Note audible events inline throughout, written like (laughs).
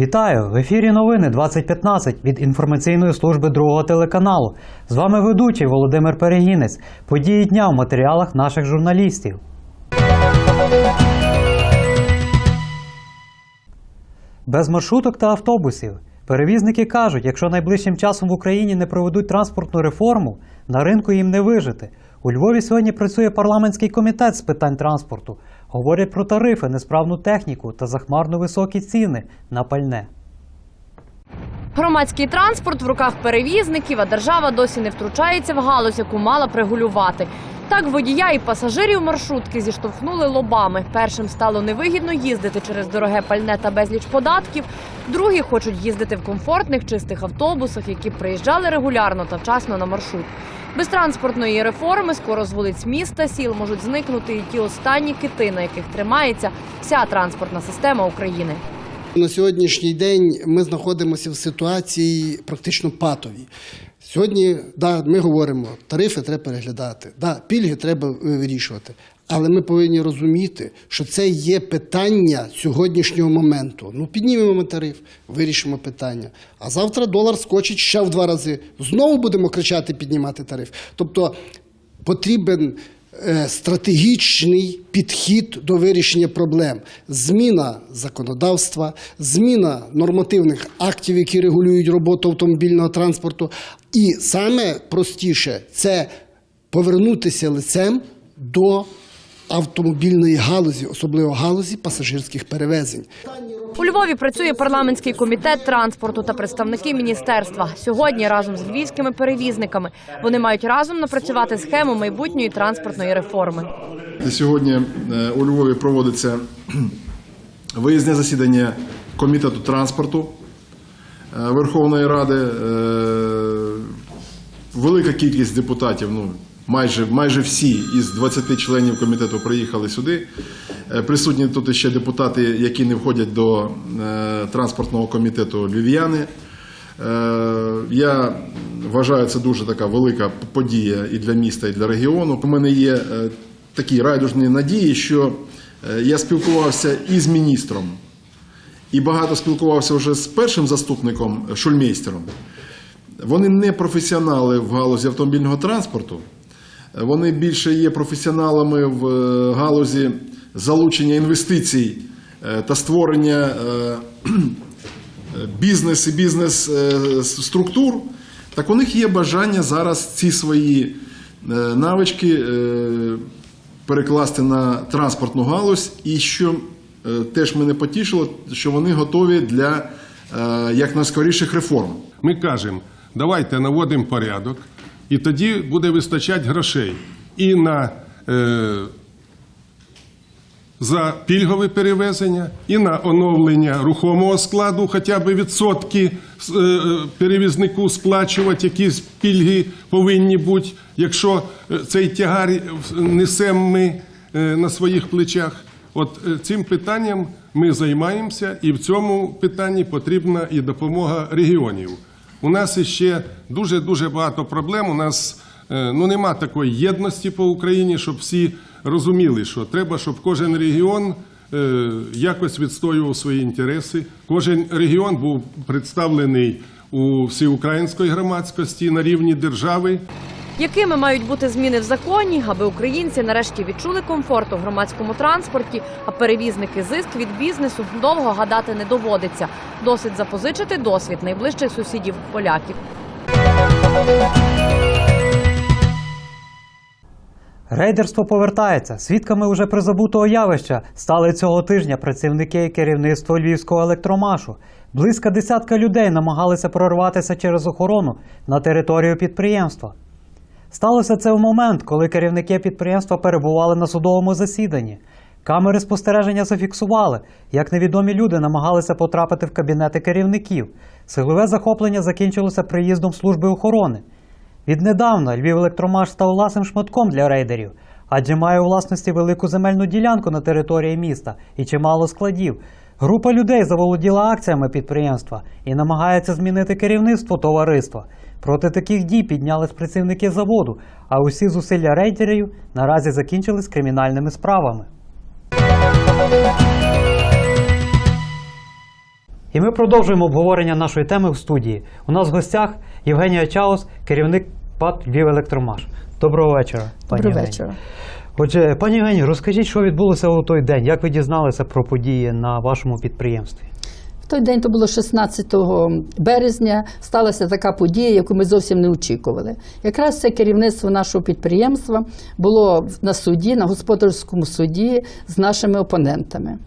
Вітаю! В ефірі новини 2015 від інформаційної служби другого телеканалу. З вами ведучий Володимир Перегінець. Події дня в матеріалах наших журналістів. Без маршруток та автобусів. Перевізники кажуть, якщо найближчим часом в Україні не проведуть транспортну реформу, на ринку їм не вижити. У Львові сьогодні працює парламентський комітет з питань транспорту. Говорять про тарифи, несправну техніку та захмарно високі ціни на пальне. Громадський транспорт в руках перевізників, а держава досі не втручається в галузь, яку мала пригулювати. Так водія і пасажирів маршрутки зіштовхнули лобами. Першим стало невигідно їздити через дороге пальне та безліч податків. Другі хочуть їздити в комфортних чистих автобусах, які приїжджали регулярно та вчасно на маршрут. Без транспортної реформи скоро з вулиць міста сіл можуть зникнути і ті останні кити, на яких тримається вся транспортна система України. На сьогоднішній день ми знаходимося в ситуації практично патовій. Сьогодні, да, ми говоримо, тарифи треба переглядати, да, пільги треба вирішувати. Але ми повинні розуміти, що це є питання сьогоднішнього моменту. Ну, піднімемо тариф, вирішимо питання. А завтра долар скочить ще в два рази. Знову будемо кричати, піднімати тариф. Тобто потрібен е, стратегічний підхід до вирішення проблем. Зміна законодавства, зміна нормативних актів, які регулюють роботу автомобільного транспорту. І саме простіше це повернутися лицем до автомобільної галузі, особливо галузі пасажирських перевезень. У Львові працює парламентський комітет транспорту та представники міністерства. Сьогодні разом з львівськими перевізниками вони мають разом напрацювати схему майбутньої транспортної реформи. Сьогодні е, у Львові проводиться (clears throat) виїзне засідання комітету транспорту е, Верховної Ради. Е, Велика кількість депутатів, ну майже, майже всі із 20 членів комітету приїхали сюди. Е, Присутні тут ще депутати, які не входять до е, транспортного комітету львів'яни. Е, Я вважаю, це дуже така велика подія і для міста, і для регіону. У мене є такі райдужні надії, що я спілкувався і з міністром, і багато спілкувався вже з першим заступником шульмейстером. Вони не професіонали в галузі автомобільного транспорту. Вони більше є професіоналами в е, галузі залучення інвестицій е, та створення е, бізнес і бізнес структур. Так у них є бажання зараз ці свої навички перекласти на транспортну галузь, і що теж мене потішило, що вони готові для е, якнайскоріших реформ. Ми кажемо, давайте наводимо порядок, і тоді буде вистачати грошей і на е, за пільгове перевезення, і на оновлення рухомого складу, хоча б відсотки е, перевізнику сплачувати, якісь пільги повинні бути, якщо е, цей тягар несемо ми е, на своїх плечах. От е, цим питанням ми займаємося, і в цьому питанні потрібна і допомога регіонів. У нас ще дуже дуже багато проблем. У нас е, ну нема такої єдності по Україні, щоб всі розуміли, що треба, щоб кожен регіон е, якось відстоював свої інтереси. Кожен регіон був представлений у всеукраїнської громадськості на рівні держави. Якими мають бути зміни в законі, аби українці нарешті відчули комфорт у громадському транспорті, а перевізники зиск від бізнесу довго гадати не доводиться. Досить запозичити досвід найближчих сусідів поляків. Рейдерство повертається. Свідками уже призабутого явища стали цього тижня працівники і керівництво Львівського електромашу. Близько десятка людей намагалися прорватися через охорону на територію підприємства. Сталося це в момент, коли керівники підприємства перебували на судовому засіданні. Камери спостереження зафіксували, як невідомі люди намагалися потрапити в кабінети керівників. Силове захоплення закінчилося приїздом служби охорони. Віднедавна Львів електромаш став власним шматком для рейдерів, адже має у власності велику земельну ділянку на території міста і чимало складів. Група людей заволоділа акціями підприємства і намагається змінити керівництво товариства. Проти таких дій піднялись працівники заводу, а усі зусилля рейдерів наразі закінчились кримінальними справами. І ми продовжуємо обговорення нашої теми в студії. У нас в гостях Євгенія Чаус, керівник ПАТ Львів Електромаш. Доброго вечора, пані Доброго вечора. Отже, пані Євгенія, розкажіть, що відбулося у той день? Як ви дізналися про події на вашому підприємстві? Той день, то було 16 березня, сталася така подія, яку ми зовсім не очікували. Якраз це керівництво нашого підприємства було на суді, на господарському суді з нашими опонентами.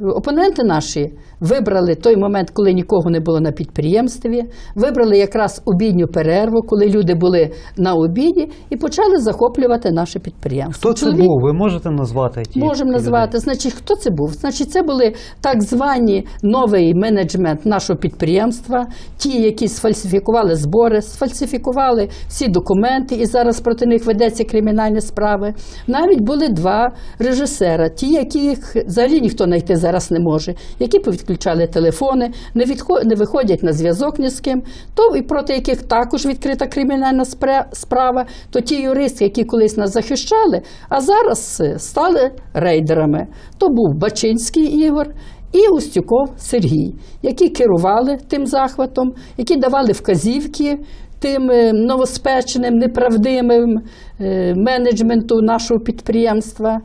Опоненти наші вибрали той момент, коли нікого не було на підприємстві, вибрали якраз обідню перерву, коли люди були на обіді, і почали захоплювати наше підприємство. Хто це Чоловік- був? Ви можете назвати? ті- Можемо назвати. Значить, хто це був? Значить, це були так звані новий менеджмент нашого підприємства, ті, які сфальсифікували збори, сфальсифікували всі документи, і зараз проти них ведеться кримінальні справи. Навіть були два режисера, ті, яких взагалі ніхто знайти зараз не може, які повідключали телефони, не, відхо- не виходять на зв'язок ні з ким, то і проти яких також відкрита кримінальна справа, то ті юристи, які колись нас захищали, а зараз е, стали рейдерами. То був Бачинський Ігор. І Устюков Сергій, які керували тим захватом, які давали вказівки тим е, новоспеченим, неправдимим е, менеджменту нашого підприємства.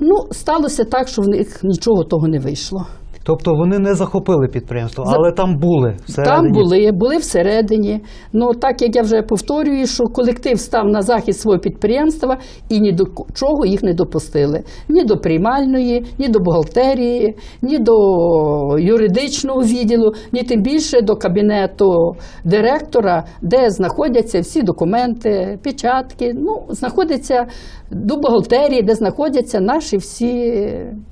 Ну, сталося так, що в них нічого того не вийшло. Тобто вони не захопили підприємство, За- але там були. всередині. Там були, були всередині. Ну так як я вже повторюю, що колектив став на захист свого підприємства і ні до чого їх не допустили. Ні до приймальної, ні до бухгалтерії, ні до юридичного відділу, ні тим більше до кабінету директора, де знаходяться всі документи, печатки. Ну, знаходяться до бухгалтерії, де знаходяться наші всі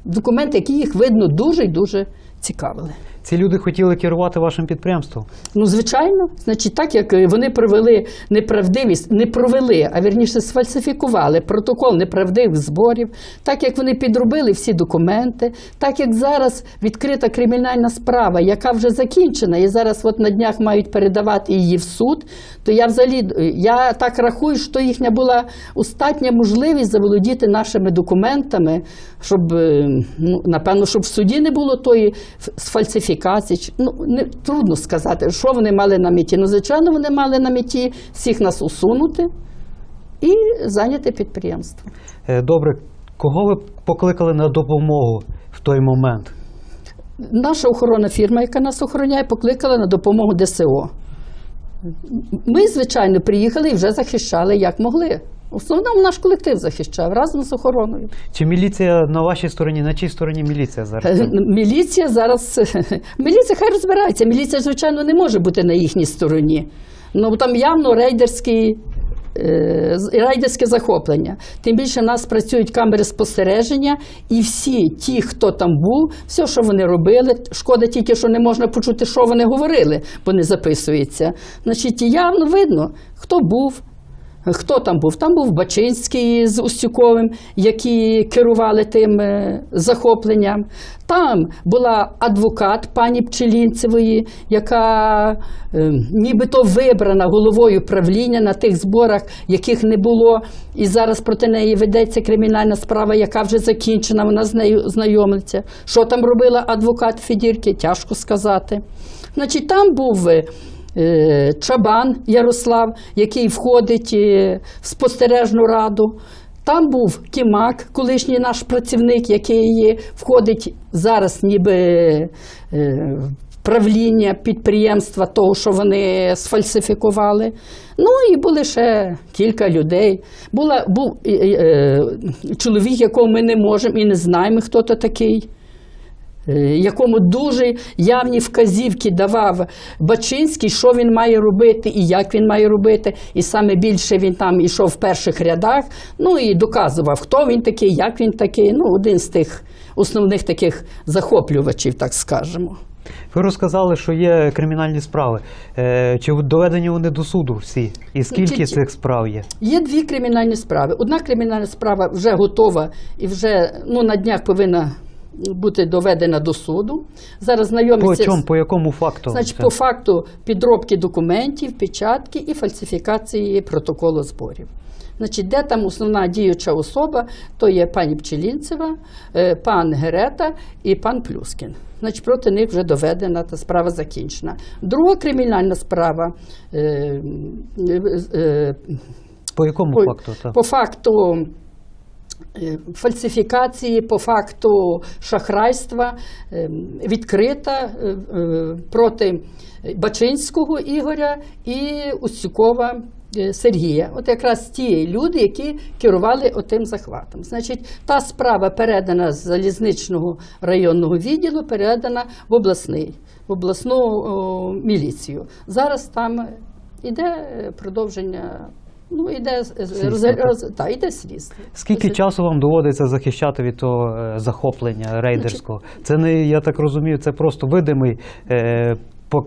документи, які їх видно дуже і дуже цікавили. Ці люди хотіли керувати вашим підприємством. Ну, звичайно, значить, так як е, вони провели неправдивість, не провели, а вірніше сфальсифікували протокол неправдивих зборів, так як вони підробили всі документи, так як зараз відкрита кримінальна справа, яка вже закінчена, і зараз от на днях мають передавати її в суд, то я взагалі е, я так рахую, що їхня була остатня можливість заволодіти нашими документами, щоб е, ну, напевно, щоб в суді не було тої сфальсифікації. Чи- Ну не трудно сказати, що вони мали на меті. Ну, звичайно, вони мали на меті всіх нас усунути і зайняти підприємство. Е, Добре, кого ви покликали на допомогу в той момент? Наша охоронна фірма, яка нас охороняє, покликала на допомогу ДСО. Ми, звичайно, приїхали і вже захищали як могли. В основному наш колектив захищав разом з охороною. Чи міліція на вашій стороні, на чій стороні міліція зараз? Е, Міліція зараз. (laughs) Міліція хай розбирається. Міліція, звичайно, не може бути на їхній стороні. Ну там явно рейдерський. е, Рейдерське захоплення. Тим більше в нас працюють камери спостереження, і всі ті, хто там був, все, що вони робили, шкода тільки, що не можна почути, що вони говорили, бо не записується. Значить, явно видно, хто був, Хто там був? Там був Бачинський з Устюковим, які керували тим е, захопленням. Там була адвокат пані Пчелінцевої, яка е, нібито вибрана головою правління на тих зборах, яких не було. І зараз проти неї ведеться кримінальна справа, яка вже закінчена. Вона з нею знайомиться. Що там робила адвокат Федірки, тяжко сказати. Значить, там був. Е, Чабан Ярослав, який входить е, в спостережну раду. Там був Кімак, колишній наш працівник, який входить зараз ніби е, правління підприємства, того, що вони сфальсифікували. Ну і були ще кілька людей. Була, був е, е, чоловік, якого ми не можемо і не знаємо, хто то такий якому дуже явні вказівки давав Бачинський, що він має робити і як він має робити. І саме більше він там ішов в перших рядах, ну і доказував, хто він такий, як він такий. Ну, один з тих основних таких захоплювачів, так скажемо. Ви розказали, що є кримінальні справи. Е, Чи доведені вони до суду всі? І скільки цих справ є? Є дві кримінальні справи. Одна кримінальна справа вже готова і вже ну, на днях повинна бути доведена до суду. Зараз По знайомиться. з- чому, по якому факту? Значить, по факту підробки документів, печатки і фальсифікації протоколу зборів. Значить, де там основна діюча особа, то є пані Пчелінцева, е, пан Герета і пан Плюскін. Значить, проти них вже доведена та справа закінчена. Друга кримінальна справа. Е, е, По якому по, факту? По факту фальсифікації, по факту шахрайства е, відкрита е, е, проти Бачинського Ігоря і Устюкова е, Сергія. От якраз ті люди, які керували отим захватом. Значить, та справа передана з залізничного районного відділу, передана в обласний, в обласну о, міліцію. Зараз там іде е, продовження. Ну, іде, роз- та, іде слідство. Скільки часу вам доводиться захищати від того е, захоплення рейдерського? Це не я так розумію, це просто видимий. Е, е,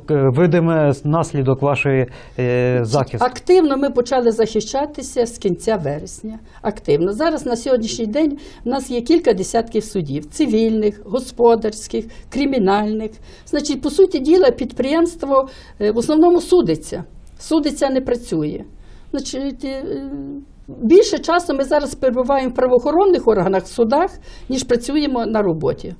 Видиме наслідок вашої е, захисту. Активно ми почали захищатися з кінця вересня. Активно. Зараз на сьогоднішній день в нас є кілька десятків судів: цивільних, господарських, кримінальних. Значить, по суті діла, підприємство е, в основному судиться. Судиться не працює. Значить, е, більше часу ми зараз перебуваємо в правоохоронних органах, в судах, ніж працюємо на роботі.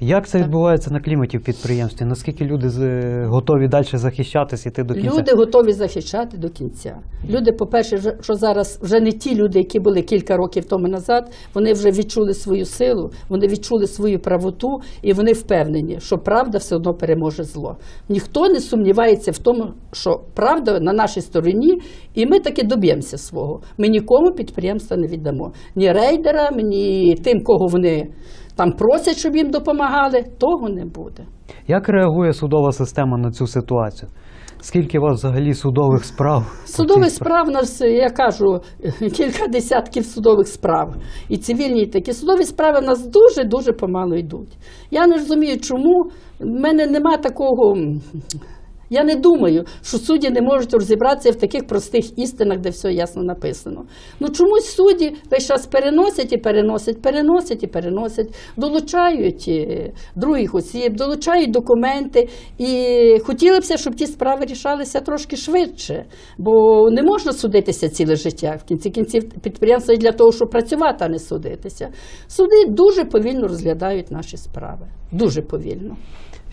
Як це відбувається на кліматі в підприємстві? Наскільки люди е, готові далі захищатись іти до кінця? Люди готові захищати до кінця. Люди, по-перше, що зараз вже не ті люди, які були кілька років тому назад, вони вже відчули свою силу, вони відчули свою правоту і вони впевнені, що правда все одно переможе зло. Ніхто не сумнівається в тому, що правда на нашій стороні, і ми таки доб'ємося свого. Ми нікому підприємства не віддамо. Ні рейдерам, ні тим, кого вони там просять, щоб їм допомагали, того не буде. Як реагує судова система на цю ситуацію? Скільки у вас взагалі судових справ? Судових справ у нас, я кажу, (laughs) кілька десятків судових справ. І цивільні, і такі. Судові справи в нас дуже-дуже помало йдуть. Я не розумію, чому в мене нема такого. Я не думаю, що судді не можуть розібратися в таких простих істинах, де все ясно написано. Ну чомусь судді весь час переносять і переносять, переносять і переносять, долучають е, других осіб, долучають документи. І хотілося б, щоб ті справи рішалися трошки швидше, бо не можна судитися ціле життя. В кінці кінців підприємство є для того, щоб працювати, а не судитися. Суди дуже повільно розглядають наші справи. Дуже повільно.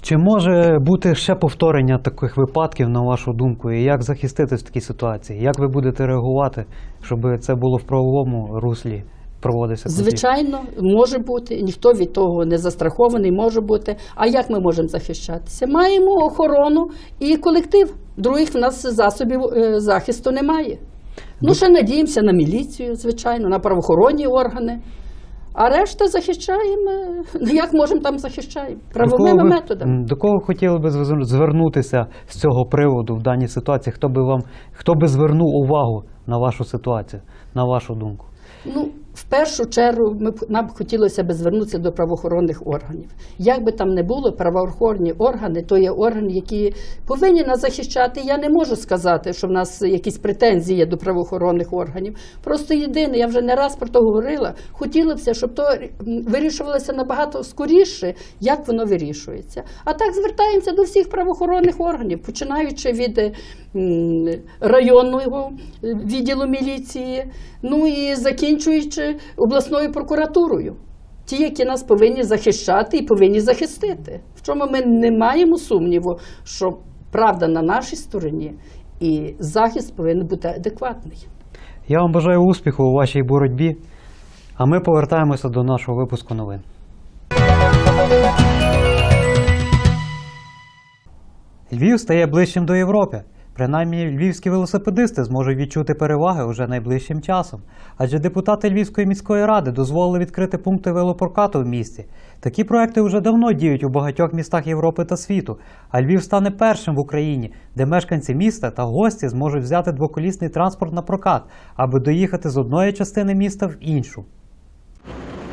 Чи може бути ще повторення таких випадків, на вашу думку, і як захиститись в такій ситуації? Як ви будете реагувати, щоб це було в правовому руслі конфлікт? Звичайно, може бути, ніхто від того не застрахований, може бути. А як ми можемо захищатися? Маємо охорону і колектив. Других в нас засобів е, захисту немає. Ну, ще надіємося на міліцію, звичайно, на правоохоронні органи. А решта захищаємо. Ну, як можемо там захищаємо? Правовими методами. До кого хотіли би зверну- звернутися з цього приводу в даній ситуації? Хто би вам хто би звернув увагу на вашу ситуацію, на вашу думку? Ну, в першу чергу ми нам б хотілося б звернутися до правоохоронних органів. Як би там не було, правоохоронні органи то є органи, які повинні нас захищати. Я не можу сказати, що в нас якісь претензії є до правоохоронних органів. Просто єдине, я вже не раз про то говорила. Хотілося б, щоб то вирішувалося набагато скоріше, як воно вирішується. А так звертаємося до всіх правоохоронних органів, починаючи від районного відділу міліції, ну і закінчуючи обласною прокуратурою. Ті, які нас повинні захищати і повинні захистити. В чому ми не маємо сумніву, що правда на нашій стороні і захист повинен бути адекватний. Я вам бажаю успіху у вашій боротьбі. А ми повертаємося до нашого випуску новин. Львів стає ближчим до Європи. Принаймні, львівські велосипедисти зможуть відчути переваги уже найближчим часом. Адже депутати Львівської міської ради дозволили відкрити пункти велопрокату в місті. Такі проекти вже давно діють у багатьох містах Європи та світу. А Львів стане першим в Україні, де мешканці міста та гості зможуть взяти двоколісний транспорт на прокат, аби доїхати з одної частини міста в іншу.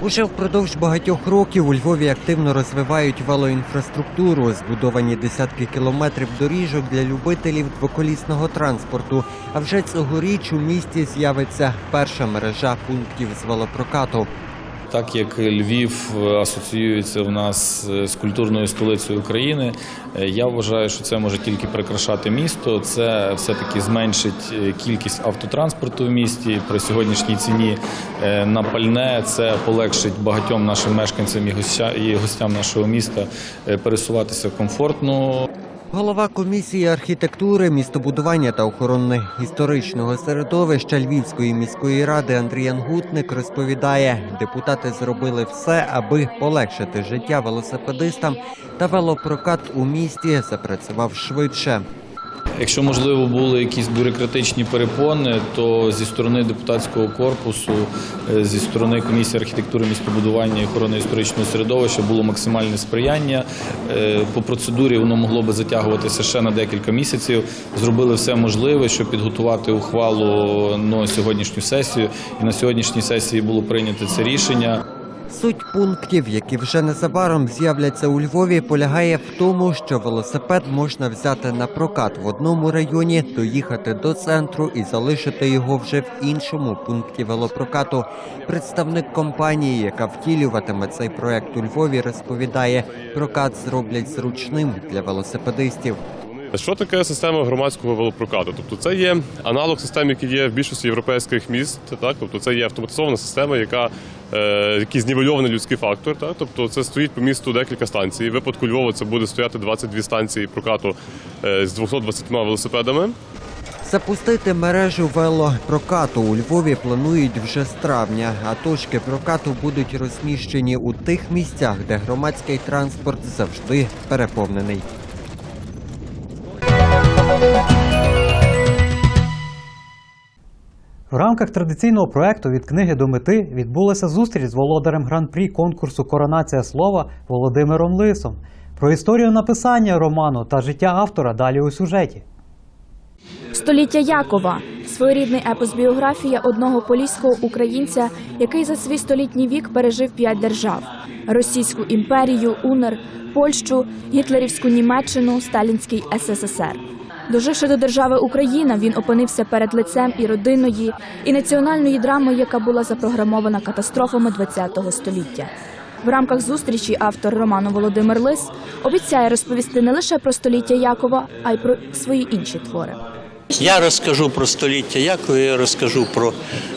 Уже впродовж багатьох років у Львові активно розвивають велоінфраструктуру, збудовані десятки кілометрів доріжок для любителів двоколісного транспорту. А вже цьогоріч у місті з'явиться перша мережа пунктів з велопрокату. Так як Львів е, асоціюється в нас е, з культурною столицею України, е, я вважаю, що це може тільки прикрашати місто. Це все-таки зменшить кількість автотранспорту в місті при сьогоднішній ціні на пальне. Це полегшить багатьом нашим мешканцям і гостя- і гостям нашого міста пересуватися комфортно. Голова комісії архітектури, містобудування та охорони історичного середовища Львівської міської ради Андрій Ангутник розповідає, депутати зробили все, аби полегшити життя велосипедистам, та велопрокат у місті запрацював швидше. Якщо можливо були якісь бюрократичні перепони, то зі сторони депутатського корпусу, е, зі сторони комісії архітектури, містобудування і охорони історичного середовища було максимальне сприяння. Е, По процедурі воно могло би затягуватися ще на декілька місяців. Зробили все можливе, щоб підготувати ухвалу на сьогоднішню сесію. І на сьогоднішній сесії було прийнято це рішення. Суть пунктів, які вже незабаром з'являться у Львові, полягає в тому, що велосипед можна взяти на прокат в одному районі, доїхати до центру і залишити його вже в іншому пункті велопрокату. Представник компанії, яка втілюватиме цей проект у Львові, розповідає, прокат зроблять зручним для велосипедистів. Що таке система громадського велопрокату? Тобто це є аналог систем, які є в більшості європейських міст. Так, тобто це є автоматизована система, яка е, який знівельований людський фактор. Так, тобто це стоїть по місту декілька станцій. В випадку Львова це буде стояти 22 станції прокату е, з 220 велосипедами. Запустити мережу велопрокату у Львові планують вже з травня, а точки прокату будуть розміщені у тих місцях, де громадський транспорт завжди переповнений. В рамках традиційного проекту від книги до мети відбулася зустріч з володарем гран-прі конкурсу Коронація слова Володимиром Лисом. Про історію написання роману та життя автора далі у сюжеті. Століття Якова своєрідний епос біографія одного поліського українця, який за свій столітній вік пережив п'ять держав: Російську імперію, УНР, Польщу, гітлерівську Німеччину, Сталінський СССР. Доживши до держави Україна, він опинився перед лицем і родинної, і національної драми, яка була запрограмована катастрофами ХХ століття. В рамках зустрічі автор роману Володимир Лис обіцяє розповісти не лише про століття Якова, а й про свої інші твори. Я розкажу про століття Якова, я розкажу про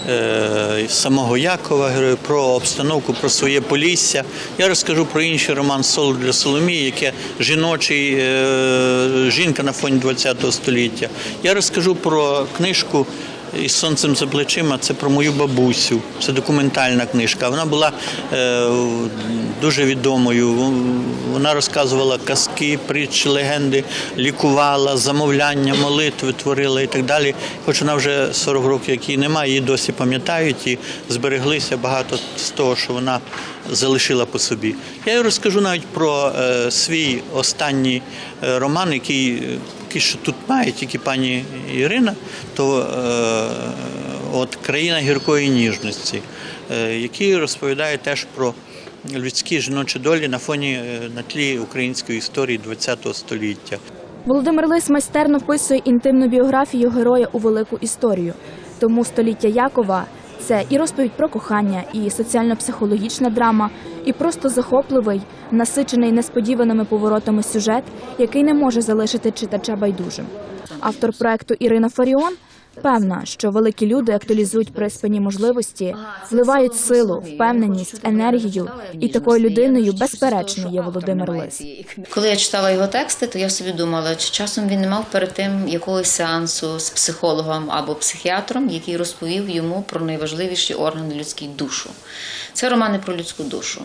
е, самого Якова, про обстановку, про своє полісся. Я розкажу про інший роман Соло для Соломії, яке жіночий е, жінка на фоні ХХ століття. Я розкажу про книжку. Із сонцем за плечима це про мою бабусю. Це документальна книжка. Вона була е, дуже відомою. Вона розказувала казки, притчі, легенди, лікувала, замовляння, молитви творила і так далі. Хоч вона вже 40 років, як її немає, її досі пам'ятають і збереглися багато з того, що вона залишила по собі. Я розкажу навіть про е, свій останній е, роман, який е, поки що тут має тільки пані Ірина, то е, от країна гіркої ніжності, е, який розповідає теж про людські жіночі долі на фоні е, на тлі української історії ХХ століття. Володимир Лис майстерно вписує інтимну біографію героя у велику історію. Тому століття Якова це і розповідь про кохання, і соціально-психологічна драма, і просто захопливий, насичений несподіваними поворотами сюжет, який не може залишити читача байдужим. Автор проекту Ірина Фаріон певна, що великі люди актуалізують приспані можливості, вливають силу, впевненість, енергію, і такою людиною безперечно є Володимир Лис. Коли я читала його тексти, то я собі думала, чи часом він не мав перед тим якогось сеансу з психологом або психіатром, який розповів йому про найважливіші органи людської душу. Це романи про людську душу,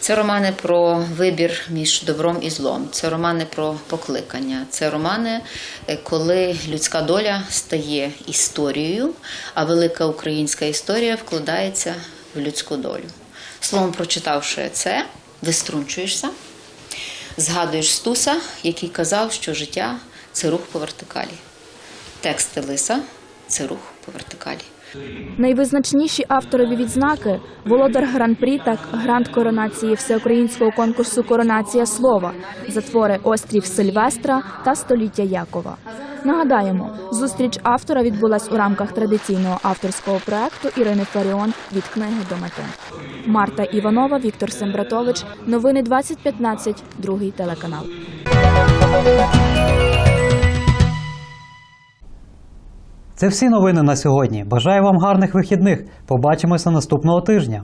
це романи про вибір між добром і злом, це романи про покликання, це романи, е, коли людська доля стає історією, а велика українська історія вкладається в людську долю. Словом, прочитавши це, виструнчуєшся, згадуєш Стуса, який казав, що життя це рух по вертикалі. Тексти Лиса це рух по вертикалі. Найвизначніші авторові відзнаки володар гран-прі та грант коронації всеукраїнського конкурсу Коронація слова за твори Острів Сильвестра та Століття Якова. Нагадаємо, зустріч автора відбулась у рамках традиційного авторського проекту Ірини Фаріон від книги до мети. Марта Іванова, Віктор Сембратович. Новини 2015, другий телеканал. Це всі новини на сьогодні. Бажаю вам гарних вихідних. Побачимося наступного тижня.